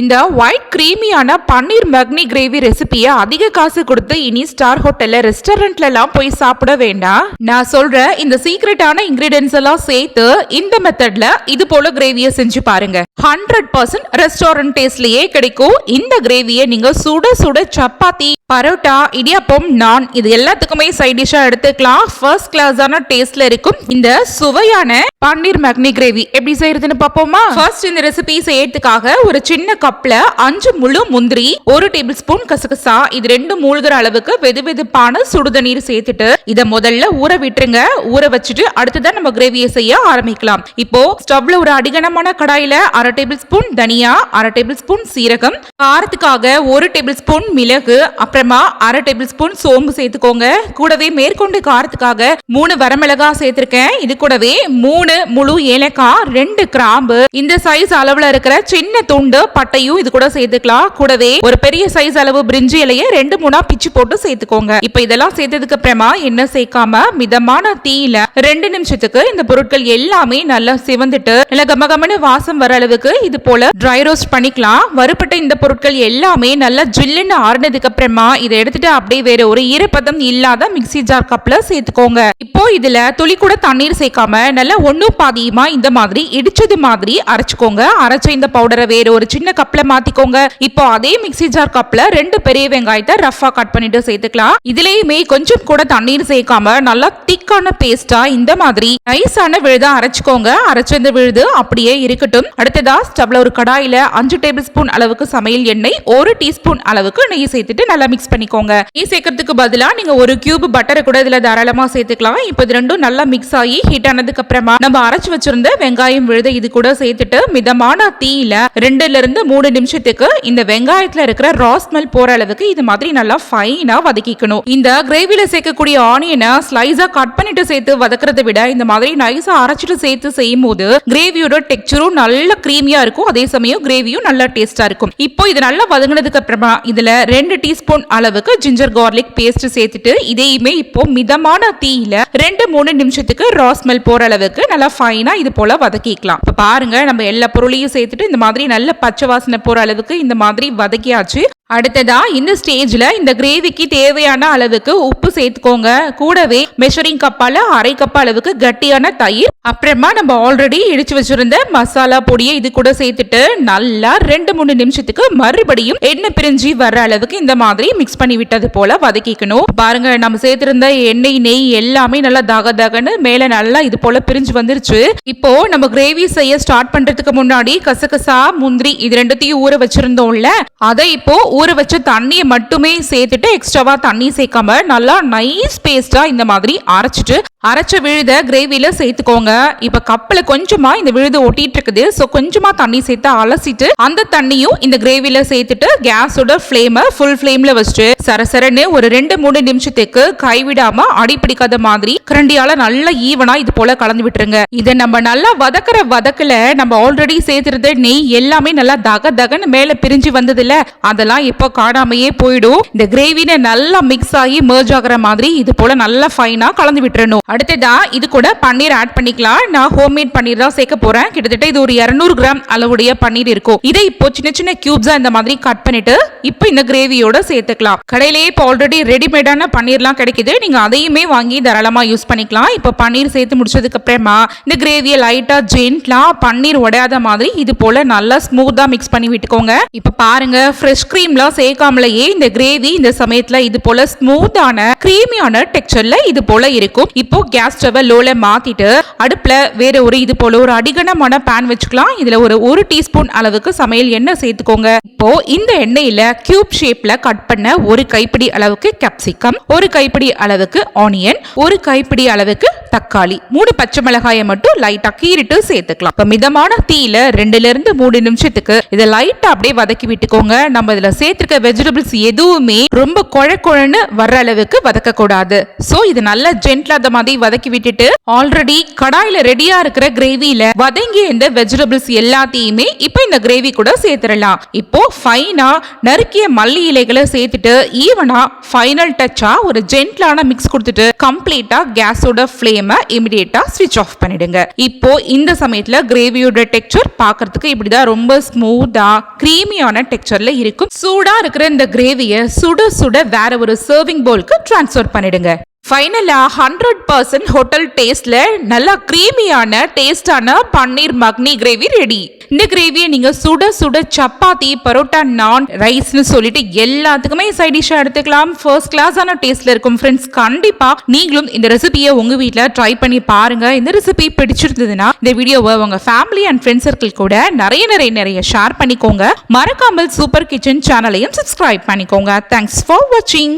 இந்த ஒயிட் க்ரீமியான பன்னீர் மக்னி கிரேவி ரெசிபியை அதிக காசு கொடுத்து இனி ஸ்டார் ஹோட்டல்ல ரெஸ்டாரண்ட்லலாம் போய் சாப்பிட வேண்டாம். நான் சொல்ற இந்த சீக்ரெட்டான இன்கிரீடியன்ஸ் எல்லாம் சேர்த்து இந்த மெத்தட்ல இது போல கிரேவியை செஞ்சு பாருங்க. ஹண்ட்ரட் பர்சன்ட் ரெஸ்டாரண்ட் டேஸ்ட்லயே கிடைக்கும். இந்த கிரேவியை நீங்க சுட சுட சப்பாத்தி பரோட்டா இடியாப்பம் நான் இது எல்லாத்துக்குமே சைட் டிஷ்ஷா எடுத்துக்கலாம். ஃபர்ஸ்ட் கிளாஸான டேஸ்ட்ல இருக்கும் இந்த சுவையான பன்னீர் மக்னி கிரேவி எப்படி செய்யறதுன்னு பார்ப்போமா? ஃபர்ஸ்ட் இந்த ரெசிபி செய்யறதுக்காக ஒரு சின்ன கப்ல அஞ்சு முழு முந்திரி ஒரு டேபிள் ஸ்பூன் கசகசா இது ரெண்டு மூழ்கிற அளவுக்கு வெது வெதுப்பான சுடுதண்ணீர் சேர்த்துட்டு இத முதல்ல ஊற விட்டுருங்க. ஊற வச்சுட்டு அடுத்ததான் நம்ம கிரேவியை செய்ய ஆரம்பிக்கலாம். இப்போ ஸ்டவ்ல ஒரு அடிகனமான கடாயில அரை டேபிள் ஸ்பூன் தனியா அரை டேபிள் ஸ்பூன் சீரகம் காரத்துக்காக ஒரு டேபிள் ஸ்பூன் மிளகு அப்புறமா அரை டேபிள் ஸ்பூன் சோம்பு சேர்த்துக்கோங்க. கூடவே மேற்கொண்டு காரத்துக்காக மூணு வரமிளகா சேர்த்திருக்கேன். இது கூடவே மூணு முழு ஏலக்காய் ரெண்டு கிராம்பு இந்த சைஸ் அளவுல இருக்கிற சின்ன துண்டு பட்டையும் இது கூட சேர்த்துக்கலாம். கூடவே ஒரு பெரிய சைஸ் அளவு பிரிஞ்சி இலைய ரெண்டு மூணா பிச்சு போட்டு சேர்த்துக்கோங்க. இப்ப இதெல்லாம் சேர்த்ததுக்கு அப்புறமா என்ன சேர்க்காம மிதமான தீயில ரெண்டு நிமிஷத்துக்கு இந்த பொருட்கள் எல்லாமே நல்லா சிவந்துட்டு நல்ல கமகமனு வாசம் வர அளவுக்கு இது போல ட்ரை ரோஸ்ட் பண்ணிக்கலாம். வறுப்பட்ட இந்த பொருட்கள் எல்லாமே நல்லா ஜில்லுன்னு ஆறுனதுக்கு அப்புறமா இதை எடுத்துட்டு அப்படியே வேற ஒரு ஈரப்பதம் இல்லாத மிக்ஸி ஜார் கப்ல சேர்த்துக்கோங்க. இப்போ இதுல துளி கூட தண்ணீர் சேர்க்காம நல்லா ஒன்னும் பாதியுமா இந்த மாதிரி இடிச்சது மாதிரி அரைச்சுக்கோங்க. அரைச்ச இந்த பவுடரை வேற ஒரு சின்ன கப்ல மாத்திக்கோங்க. இப்போ அதே மிக்ஸி ஜார் கப்ல ரெண்டு பெரிய வெங்காயத்தை ரஃபா கட் பண்ணிட்டு சேர்த்துக்கலாம். இதுலயுமே கொஞ்சம் கூட தண்ணீர் சேர்க்காம நல்லா திக்கான பேஸ்டா இந்த மாதிரி நைஸான விழுதா அரைச்சுக்கோங்க. அரைச்ச இந்த விழுது அப்படியே இருக்கட்டும். அடுத்ததா ஸ்டவ்ல ஒரு கடாயில அஞ்சு டேபிள் ஸ்பூன் அளவுக்கு சமையல் எண்ணெய் ஒரு டீஸ்பூன் அளவுக்கு நெய் சேர்த்துட்டு நல்லா மிக்ஸ் பண்ணிக்கோங்க. நெய் சேர்க்கறதுக்கு பதிலா நீங்க ஒரு கியூப் பட்டரை கூட இதுல தாராளமா சேர்த்துக்கலாம். இப்போ இது ரெண்டும் நல்லா மிக்ஸ் ஆகி ஹீட் ஆனதுக்கு அப்புறமா நம்ம அரைச்சு வச்சிருந்த வெங்காயம் விழுத இது கூட சேர்த்துட்டு மிதமான தீயில ரெண்டுல இருந்து மூணு நிமிஷத்துக்கு இந்த வெங்காயத்துல இருக்கிற ரா ஸ்மெல் போற அளவுக்கு இது மாதிரி நல்லா ஃபைனா வதக்கிக்கணும். இந்த கிரேவில சேர்க்கக்கூடிய ஆனியனை ஸ்லைஸா கட் பண்ணிட்டு சேர்த்து வதக்குறதை விட இந்த மாதிரி நைஸா அரைச்சிட்டு சேர்த்து செய்யும் போது கிரேவியோட டெக்ஸ்சரும் நல்ல கிரீமியா இருக்கும். அதே சமயம் கிரேவியும் நல்லா டேஸ்டா இருக்கும். இப்போ இது நல்லா வதங்கினதுக்கு அப்புறமா இதுல ரெண்டு டீஸ்பூன் அளவுக்கு ஜிஞ்சர் கார்லிக் பேஸ்ட் சேர்த்துட்டு இதையுமே இப்போ மிதமான தீயில ரெண்டு மூணு நிமிஷத்துக்கு ரா ஸ்மெல் போற அளவுக்கு நல்லா ஃபைனா இது போல வதக்கிக்கலாம். இப்ப பாருங்க நம்ம எல்லா பொருளையும் சேர்த்துட்டு இந்த மாதிரி நல்ல பச்சை வாசனை போற அளவுக்கு இந்த மாதிரி வதக்கியாச்சு. அடுத்ததா இந்த ஸ்டேஜ்ல இந்த கிரேவிக்கு தேவையான அளவுக்கு உப்பு சேர்த்துக்கோங்க. கூடவே மெஷரிங் கப்பால அரை கப் அளவுக்கு கட்டியான தயிர் அப்புறமா நம்ம ஆல்ரெடி இடிச்சு வச்சிருந்த மசாலா பொடியை இது கூட சேர்த்துட்டு நல்லா ரெண்டு மூணு நிமிஷத்துக்கு மறுபடியும் எண்ணெய் பிரிஞ்சு வர்ற அளவுக்கு இந்த மாதிரி மிக்ஸ் பண்ணி விட்டது போல வதக்கிக்கணும். பாருங்க நம்ம சேர்த்திருந்த எண்ணெய் நெய் எல்லாமே நல்லா தக தகன்னு மேல நல்லா இது போல பிரிஞ்சு வந்துருச்சு. இப்போ நம்ம கிரேவி செய்ய ஸ்டார்ட் பண்றதுக்கு முன்னாடி கசகசா முந்திரி இது ரெண்டுத்தையும் ஊற வச்சிருந்தோம்ல அதை இப்போ ஊற வச்ச தண்ணியை மட்டுமே சேர்த்துட்டு எக்ஸ்ட்ராவா தண்ணி சேர்க்காம நல்லா நைஸ் பேஸ்டா இந்த மாதிரி அரைச்சிட்டு அரைச்ச விழுத கிரேவியில சேர்த்துக்கோங்க. இப்போ கப்பல கொஞ்சமா இந்த விழுது ஒட்டிட்டு இருக்குது ஸோ கொஞ்சமா தண்ணி சேர்த்து அலசிட்டு அந்த தண்ணியும் இந்த கிரேவில சேர்த்துட்டு கேஸோட ஃப்ளேமை ஃபுல் ஃப்ளேம்ல வச்சுட்டு சரசரன்னு ஒரு ரெண்டு மூணு நிமிஷத்துக்கு கைவிடாம அடிப்பிடிக்காத மாதிரி கரண்டியால நல்லா ஈவனா இது போல கலந்து விட்டுருங்க. இதை நம்ம நல்லா வதக்குற வதக்குல நம்ம ஆல்ரெடி சேர்த்துருந்த நெய் எல்லாமே நல்லா தக தகன்னு மேல பிரிஞ்சு வந்ததுல அதெல்லாம் இப்போ காணாமையே போயிடும். இந்த கிரேவின நல்லா மிக்ஸ் ஆகி merge ஆகுற மாதிரி இது போல நல்லா ஃபைனா கலந்து விட்டுறணும். அடுத்ததா இது கூட பன்னீர் ஆட் பண்ணிக்கலாம். நான் ஹோம்மேட் பன்னீர் தான் சேர்க்க போறேன். கிட்டத்தட்ட இது ஒரு 200 கிராம் அளவுடைய பன்னீர் இருக்கும். இதை இப்போ சின்ன சின்ன கியூப்ஸா இந்த மாதிரி கட் பண்ணிட்டு இப்போ இந்த கிரேவியோட சேர்த்துக்கலாம். கடையிலேயே இப்போ ஆல்ரெடி ரெடிமேடான பன்னீர்லாம் கிடைக்குது. நீங்க அதையுமே வாங்கி தாராளமா யூஸ் பண்ணிக்கலாம். இப்போ பன்னீர் சேர்த்து முடிச்சதுக்கு அப்புறமா இந்த கிரேவியை லைட்டா ஜென்ட்லா பன்னீர் உடையாத மாதிரி இது போல நல்லா ஸ்மூத்தா மிக்ஸ் பண்ணி விட்டுக்கோங்க. இப்போ பாருங்க ஃப்ரெஷ் கிரீம்லாம் சேர்க்காமலேயே இந்த கிரேவி இந்த சமயத்துல இது போல ஸ்மூத்தான கிரீமியான டெக்ஸ்டர்ல இது போல இருக்கும். இப்போ கேஸ் ஸ்டவ் லோல மாத்திட்டு அடுப்பில் வேற ஒரு இது போல ஒரு அடிகனமான பேன் வச்சுக்கலாம். இதுல ஒரு ஒரு டீஸ்பூன் அளவுக்கு சமையல் எண்ணெய் சேர்த்துக்கோங்க. இப்போ இந்த எண்ணெயில் கியூப் ஷேப்ல கட் பண்ண ஒரு கைப்பிடி அளவுக்கு கேப்சிகம் ஒரு கைப்பிடி அளவுக்கு ஆனியன் ஒரு கைப்பிடி அளவுக்கு தக்காளி மூணு பச்சை மிளகாயை மட்டும் லைட்டா கீறிட்டு சேர்த்துக்கலாம். இப்ப மிதமான தீயில ரெண்டுல இருந்து மூணு நிமிஷத்துக்கு இதை லைட்டா அப்படியே வதக்கி விட்டுக்கோங்க. நம்ம இதுல சேர்த்திருக்க வெஜிடபிள்ஸ் எதுவுமே ரொம்ப குழ குழன்னு வர்ற அளவுக்கு வதக்க கூடாது சோ இது நல்லா ஜென்ட்லா அந்த மாதிரி வதக்கி விட்டுட்டு ஆல்ரெடி கடாயில ரெடியா இருக்கிற கிரேவியில வதங்கிய இந்த வெஜிடபிள்ஸ் எல்லாத்தையுமே இப்போ இந்த கிரேவி கூட சேர்த்துடலாம். இப்போ ஃபைனா நறுக்கிய மல்லி இலைகளை சேர்த்துட்டு ஈவனா ஃபைனல் டச்சா ஒரு ஜென்ட்லான மிக்ஸ் கொடுத்துட்டு கம்ப்ளீட்டா கேஸோட ஃப்ளேமை இமிடியேட்டா ஸ்விட்ச் ஆஃப் பண்ணிடுங்க. இப்போ இந்த சமயத்துல கிரேவியோட டெக்ஸ்சர் இப்படி இப்படிதான் ரொம்ப ஸ்மூத்தா க்ரீமியான டெக்ஸ்சர்ல இருக்கும். சூடா இருக்கிற இந்த கிரேவியை சுட சுட வேற ஒரு சர்விங் பவுலுக்கு ட்ரான்ஸ்ஃபர் பண்ணிடுங்க. ஃபைனலாக ஹண்ட்ரட் பர்சன்ட் ஹோட்டல் டேஸ்ட்டில் நல்லா க்ரீமியான டேஸ்டான பன்னீர் மக்னி கிரேவி ரெடி இந்த கிரேவியை நீங்கள் சுட சுட சப்பாத்தி பரோட்டா நான் ரைஸ்னு சொல்லிட்டு எல்லாத்துக்குமே சைட் டிஷ்ஷாக எடுத்துக்கலாம். ஃபர்ஸ்ட் கிளாஸான டேஸ்ட்டில் இருக்கும் ஃப்ரெண்ட்ஸ் கண்டிப்பாக நீங்களும் இந்த ரெசிபியை உங்கள் வீட்டில் ட்ரை பண்ணி பாருங்க. இந்த ரெசிபி பிடிச்சிருந்ததுன்னா இந்த வீடியோவை உங்கள் ஃபேமிலி அண்ட் ஃப்ரெண்ட்ஸ் சர்க்கிள் கூட நிறைய நிறைய நிறைய ஷேர் பண்ணிக்கோங்க. மறக்காமல் சூப்பர் கிச்சன் சேனலையும் சப்ஸ்கிரைப் பண்ணிக்கோங்க. தேங்க்ஸ் ஃபார் வாட்சிங்